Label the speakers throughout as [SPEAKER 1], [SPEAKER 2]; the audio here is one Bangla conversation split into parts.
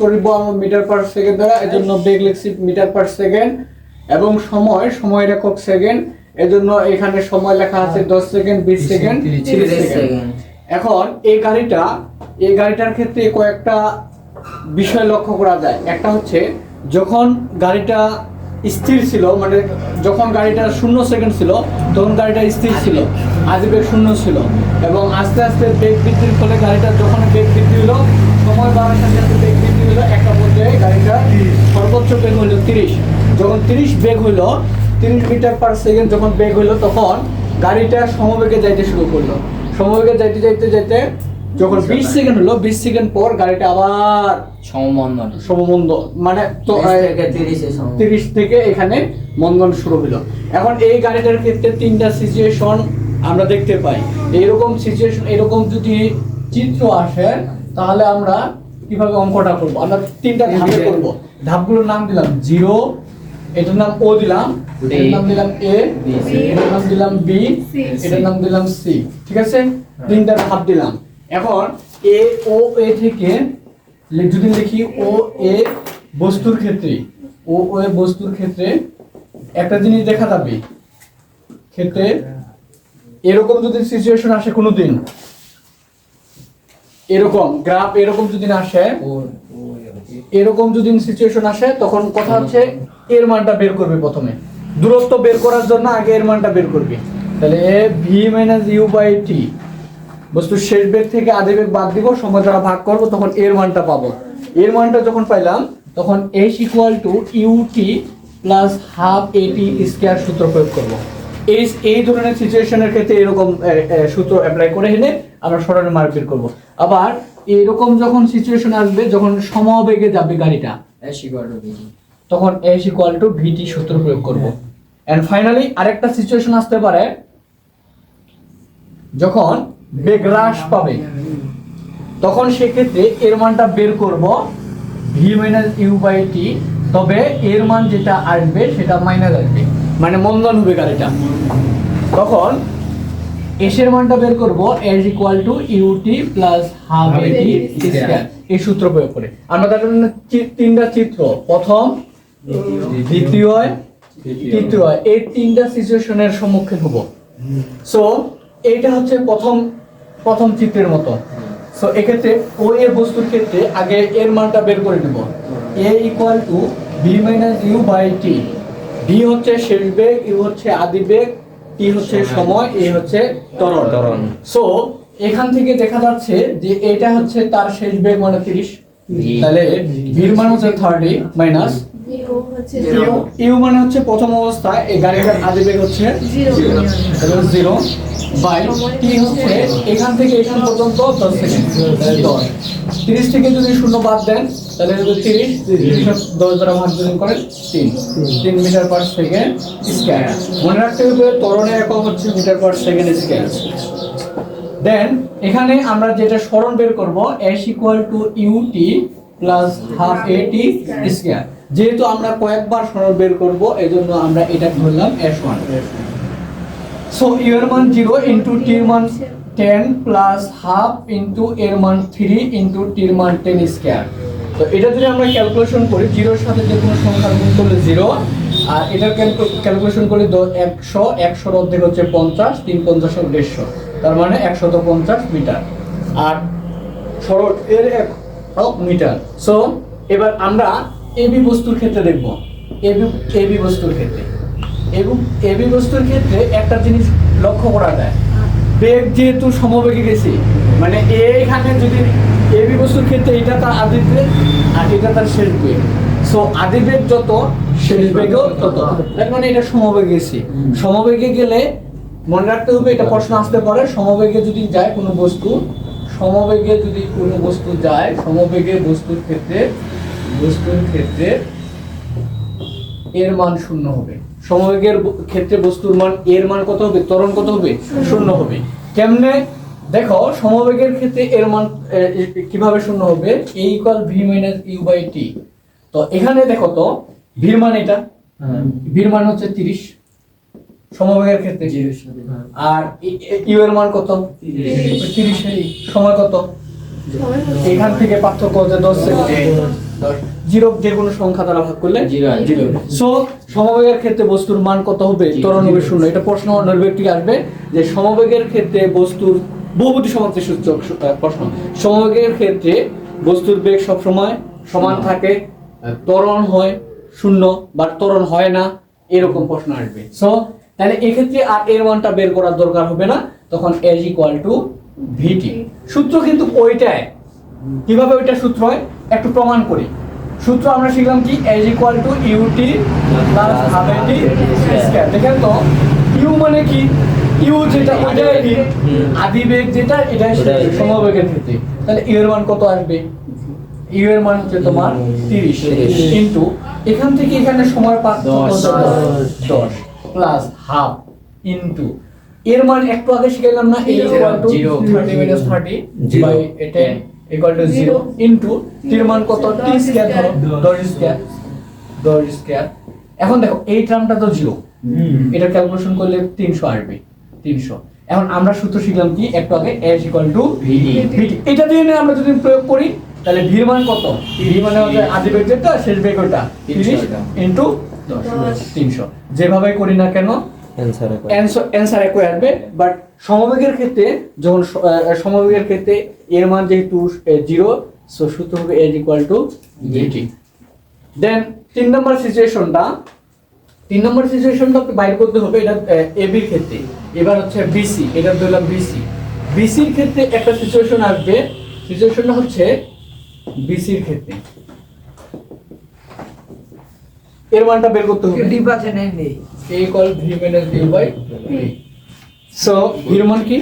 [SPEAKER 1] করব আমরা মিটার পার সেকেন্ড দ্বারা এজন্য বেগ লিখছি মিটার পার সেকেন্ড এবং সময় সময় একক সেকেন্ড এজন্য এখানে সময় লেখা আছে দশ সেকেন্ড বিশ সেকেন্ড তিরিশ সেকেন্ড। এখন এই গাড়িটা এই গাড়িটার ক্ষেত্রে কয়েকটা বিষয় লক্ষ্য করা যায়। একটা হচ্ছে যখন গাড়িটা স্থির ছিল মানে যখন গাড়িটা শূন্য সেকেন্ড ছিল, তখন গাড়িটা স্থির ছিল আজ বেগ শূন্য ছিল। এবং আস্তে আস্তে বেগ বৃদ্ধির ফলে গাড়িটা যখন বেগ বৃদ্ধি হলো, সময় বাড়ার সাথে সাথে বেগ বৃদ্ধি হলো, একটা পর্যায়ে গাড়িটা সর্বোচ্চ বেগ হলো তিরিশ। যখন তিরিশ বেগ হলো, তিরিশ মিটার পার সেকেন্ড যখন বেগ হলো, তখন গাড়িটা সমবেগে যাইতে শুরু করল। সমবেগে যাইতে যাইতে যাইতে যখন বিশ সেকেন্ড হলো বিশ সেকেন্ড পর গাড়িটা আবার
[SPEAKER 2] সমবন্ধন
[SPEAKER 1] সমমন্দ মানে তো
[SPEAKER 2] তিরিশে
[SPEAKER 1] থেকে এখানে মন্দন শুরু হলো। এখন এই গাড়িটার ক্ষেত্রে তিনটা সিচুয়েশন আমরা দেখতে পাই। এইরকম সিচুয়েশন এরকম যদি চিত্র আসে তাহলে আমরা কীভাবে অঙ্কটা করব? আমরা তিনটা ধাপে করব। ধাপগুলোর নাম দিলাম জিরো এটার নাম ও দিলাম এটার নাম দিলাম এ এটার নাম দিলাম বি এটার নাম দিলাম সি ঠিক আছে? তিনটা ধাপ দিলাম। এখন এ ও এ থেকে যদি লিখি ও এ বস্তুর ক্ষেত্রে ও ও এ বস্তুর ক্ষেত্রে একটা জিনিস দেখা যাবে। ক্ষেত্রে এরকম যদি সিচুয়েশন আসে কোনো দিন এরকম গ্রাফ এরকম যদি আসে এরকম যদি সিচুয়েশন আসে তখন কথা হচ্ছে এর মানটা বের করবে প্রথমে। দূরত্ব বের করার জন্য আগে এর মানটা বের করবে। তাহলে A V minus U by T বস্তুর শেষ বেগ থেকে আধে বেগ বাদ দিব সময় দ্বারা ভাগ করব তখন এর মানটা পাবো। এর মানটা যখন পাইলাম তখন S equal to U T plus half A T square সূত্র প্রয়োগ করব। এই এই ধরনের সিচুয়েশনের ক্ষেত্রে এরকম সূত্র অ্যাপ্লাই করে এনে আমরা সরাসরি মার্ক বের করব। আবার এরকম যখন সিচুয়েশন আসবে যখন সমবেগে যাবে গাড়িটা. তখন এস ইকুয়াল টু ভিটি সূত্র প্রয়োগ করব। এন্ড ফাইনালি আরেকটা সিচুয়েশন আসতে পারে যখন বেগ হ্রাস পাবে। তখন সেক্ষেত্রে এর মানটা বের করব V minus U by T তবে এর মান যেটা আসবে সেটা মাইনাস আসবে। মানে মন্দন হবে গাড়িটা। তখন এসের মানটা বের করব S equal to U T plus half A T এই সূত্র প্রয়োগ করে। আমরা তার জন্য তিনটা চিত্র। প্রথম দ্বিতীয় তৃতীয় এই তিনটা সিচুয়েশনের সম্মুখীন হব। সো এইটা হচ্ছে প্রথম প্রথম চিত্রের মতো। সো এক্ষেত্রে ও এর বস্তুর ক্ষেত্রে আগে এর মানটা বের করে নেব। A equal to V minus U by T V হচ্ছে শেষ বেগ ইউ হচ্ছে আদি বেগ টি হচ্ছে সময়। এ হচ্ছে ত্বরণ।
[SPEAKER 2] ত্বরণ।
[SPEAKER 1] সো এখান থেকে দেখা যাচ্ছে যে এটা হচ্ছে তার শেষ বেগ মানে 30 তাহলে ভির মান হচ্ছে 30 মাইনাস
[SPEAKER 3] ইউ
[SPEAKER 1] মানে হচ্ছে প্রথম অবস্থায় এই গাড়িটার আদি বেগ হচ্ছে
[SPEAKER 3] জিরো
[SPEAKER 1] জিরো এখান আমরা যেটা সরণ বের করব two plus half A square যেহেতু আমরা কয়েকবার সরণ বের করব, এজন্য আমরা এটা ধরলাম এস ওয়ান সো ইউ এর মান জিরো ইন্টু টির মান টেন প্লাস হাফ ইন্টু এর মান থ্রি ইন্টু টির মান টেন স্কোয়ার তো এটা যদি আমরা ক্যালকুলেশন করি জিরোর সাথে যে কোনো সংখ্যা গুণ করলে জিরো আর এটার ক্যালকুলেশন করি একশো একশোর অর্ধেক হচ্ছে পঞ্চাশ, তিন পঞ্চাশ দেড়শো। তার মানে একশত পঞ্চাশ মিটার। আর সরল এর এক মিটার। সো এবার আমরা এবি বস্তুর ক্ষেত্রে দেখব। এবি এবি বস্তুর ক্ষেত্রে। এবং এবি বস্তুর ক্ষেত্রে একটা জিনিস লক্ষ্য করা যায়। বেগ যেহেতু সমবেগে গেছি মানে এইখানে যদি এবি বস্তুর ক্ষেত্রে এটা তার আদি বেগ আর এটা তার শেষ বেগ। সো আদি বেগ যত শেষ বেগও তত। তার মানে এটা সমবেগে গেছি। সমবেগে গেলে মনে রাখতে হবে এটা প্রশ্ন আসতে পারে সমবেগে যদি যায় কোনো বস্তু সমবেগে যদি কোনো বস্তু যায় সমবেগে বস্তুর ক্ষেত্রে বস্তুর ক্ষেত্রে এর মান শূন্য হবে। সমবেগের ব- ক্ষেত্রে বস্তুর মান এর মান কত হবে? ত্বরণ কত হবে? শূন্য হবে। কেমনে? দেখো সমবেগের ক্ষেত্রে এর মান কীভাবে শূন্য হবে? A equal V minus U by T তো এখানে দেখো তো ভির মান এটা। ভির মান হচ্ছে তিরিশ। সমবেগের ক্ষেত্রে। আর ইউ এর মান কত? তিরিশ। সময় কত? এখান থেকে পার্থক্য হচ্ছে দশ সেকেন্ড। জিরো যে কোনো সংখ্যা দ্বারা ভাগ করলে
[SPEAKER 2] জিরো
[SPEAKER 1] সো সমবেগের ক্ষেত্রে বস্তুর মান কত হবে? হবে শূন্য। এটা প্রশ্ন নৈর্ব্যক্তিক আসবে যে সমবেগের ক্ষেত্রে বস্তুর বহুপতি সমাপ্তি সূচক প্রশ্ন। সমবেগের ক্ষেত্রে বস্তুর বেগ সবসময় সমান থাকে ত্বরণ হয় শূন্য বা ত্বরণ হয় না এরকম প্রশ্ন আসবে। সো তাহলে এক্ষেত্রে আর এর মানটা বের করার দরকার হবে না। তখন এজ ইকুয়াল টু ভিটি সূত্র কিন্তু ওইটাই কীভাবে ওইটা সূত্র হয়? একটু প্রমাণ করি। সূত্র আমরা শিখলাম কি? S equal to U T plus half A T square দেখেন তো ইউ মানে কি? ইউ যেটা ওইটাই কি? আদি বেগ যেটা এটা সমবেগের ক্ষেত্রে তাহলে ইউ এর মান কত আসবে? ইউ এর মান হচ্ছে তোমার 30
[SPEAKER 2] তিরিশ।
[SPEAKER 1] কিন্তু এখান থেকে এখানে সময় পার্থক্য
[SPEAKER 2] দশ।
[SPEAKER 1] কত? 10 প্লাস হাফ ইনটু এর মান একটু আগে শিখাইলাম না? A equal to
[SPEAKER 2] Zero.
[SPEAKER 1] 30 30 by 10 equal to 0 into টির মান কত? T স্কয়ার ধরো 10 স্কয়ার 10 স্কয়ার এখন দেখো এই টার্মটা তো 0 এটা ক্যালকুলেশন করলে 300 আসবে 300 এখন আমরা সূত্র শিখলাম কি? একটু আগে s ইকুয়াল টু এটা দিয়ে নিয়ে আমরা যদি প্রয়োগ করি তাহলে ভির মান কত? ভি মানে হচ্ছে আদি বেগ যেটা শেষ বেগ ওটা
[SPEAKER 2] 300
[SPEAKER 1] 30
[SPEAKER 2] এটা।
[SPEAKER 1] ইনটু 300 যেভাবে করি না কেন অ্যান্সার একই আসবে বাট সমবেগের ক্ষেত্রে যখন আহ, সমবেগের ক্ষেত্রে এর মান যেহেতু জিরো সো সূত্র হবে as equal to VT then তিন নম্বর সিচুয়েশনটা তিন নম্বর সিচুয়েশনটা বাইর করতে হবে এটা এ বির ক্ষেত্রে। এবার হচ্ছে বিসি এটা ধরলাম বিসি বিসির ক্ষেত্রে একটা সিচুয়েশন আসবে সিচুয়েশনটা হচ্ছে বিসির ক্ষেত্রে। এর মানটা বের করতে হবে। A equal v minus v by v এর মান কি?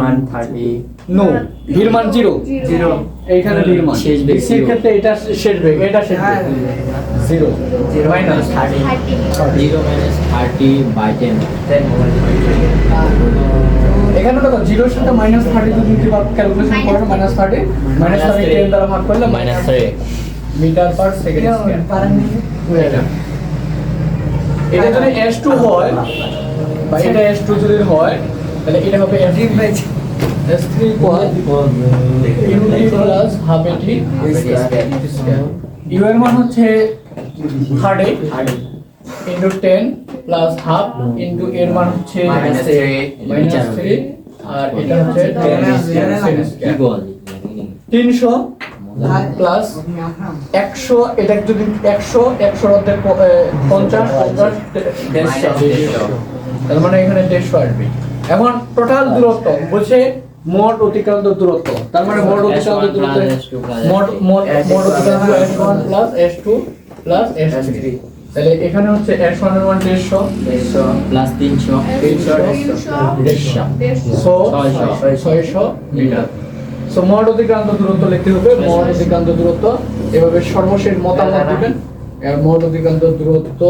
[SPEAKER 2] মান থার্টি
[SPEAKER 1] নো v এর মান 0
[SPEAKER 3] Zero.
[SPEAKER 1] এইখানে v এর মান।
[SPEAKER 2] শেষ বেগ zero।
[SPEAKER 1] ক্ষেত্রে এটা শেষ বেগ এটা শেষ বেগ। 0
[SPEAKER 2] zero minus thirty zero minus thirty by ten ten
[SPEAKER 1] এখানে দেখো 0 এর সাথে মাইনাস 30 যদি তুমি ক্যালকুলেশন করো মাইনাস 30 মাইনাস 30 10 দ্বারা ভাগ করলে
[SPEAKER 2] minus three
[SPEAKER 1] metre per second এটা এটা যদি s2 হয় বা এটা s2 যদি হয় তাহলে এটা হবে s3 equal U T plus half A T U এর মান হচ্ছে thirty into ten plus half into এর মান হচ্ছে. মাইনাস থ্রি আর এটা হচ্ছে
[SPEAKER 2] কি বল
[SPEAKER 1] তিনশো প্লাস একশো এটা যদি একশো একশোর অর্ধেক পঞ্চাশ পঞ্চাশ তার মানে এখানে দেড়শো আসবে। এখন টোটাল দূরত্ব বলছে মোট অতিক্রান্ত দূরত্ব। তার মানে মোট অতিক্রান্ত দূরত্ব
[SPEAKER 2] plus S2 plus
[SPEAKER 1] মোট মোট মোট অতিক্রান্ত S one plus S two plus S three তাহলে এখানে হচ্ছে এস ওয়ানের মান দেড়শো।
[SPEAKER 2] দেড়শো প্লাস তিনশো।
[SPEAKER 1] তিনশো দেড়শো।
[SPEAKER 2] ছয়শো।
[SPEAKER 1] ছয়শো মিটার সো মড অতিক্রান্ত দূরত্ব লিখতে হবে মড অতিক্রান্ত দূরত্ব। এভাবে সর্বশেষ মতামত দিবেন। মড অতিক্রান্ত দূরত্ব